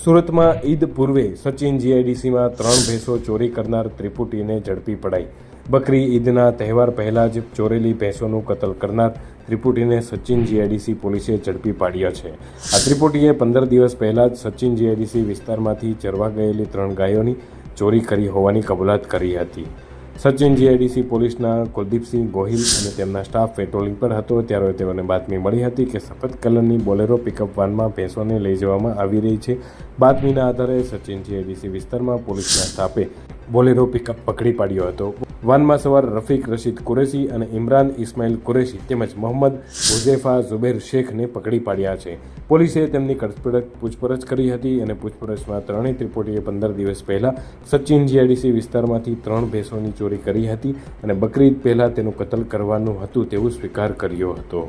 સુરતમાં ઈદ પૂર્વે સચિન જીઆઈડીસીમાં ત્રણ ભેંસો ચોરી કરનાર ત્રિપુટીને ઝડપી પડાઈ. બકરી ઈદના તહેવાર પહેલાં જ ચોરેલી ભેંસોનું કતલ કરનાર ત્રિપુટીને સચિન જીઆઈડીસી પોલીસે ઝડપી પાડ્યા છે. આ ત્રિપુટીએ પંદર દિવસ પહેલાં જ સચિન જીઆઈડીસી વિસ્તારમાંથી ચરવા ગયેલી ત્રણ ગાયોની ચોરી કરી હોવાની કબૂલાત કરી હતી. સચિન જીઆઈડીસી પોલીસના કુલદીપસિંહ ગોહિલ અને તેમના સ્ટાફ પેટ્રોલિંગ પર હતો. ત્યારે તેઓને બાતમી મળી હતી કે સફેદ કલરની બોલેરો પિકઅપ વાનમાં ભેંસોને લઈ જવામાં આવી રહી છે. બાતમીના આધારે સચિન જીઆઈડીસી વિસ્તારમાં પોલીસના સ્ટાફે બોલેરો પિકઅપ પકડી પાડ્યો હતો. વાનમાં સવાર રફીક રશીદ કુરેશી અને ઇમરાન ઇસ્માઇલ કુરેશી તેમજ મોહમ્મદ હુઝેફા ઝુબેર શેખને પકડી પાડ્યા છે. પોલીસે તેમની પૂછપરછ કરી હતી અને પૂછપરછમાં ત્રણેય ત્રિપુટીએ પંદર દિવસ પહેલાં સચિન જીઆઈડીસી વિસ્તારમાંથી ત્રણ ભેંસોની ચોરી કરી હતી અને બકરીદ પહેલાં તેનું કતલ કરવાનું હતું તેવું સ્વીકાર કર્યો હતો.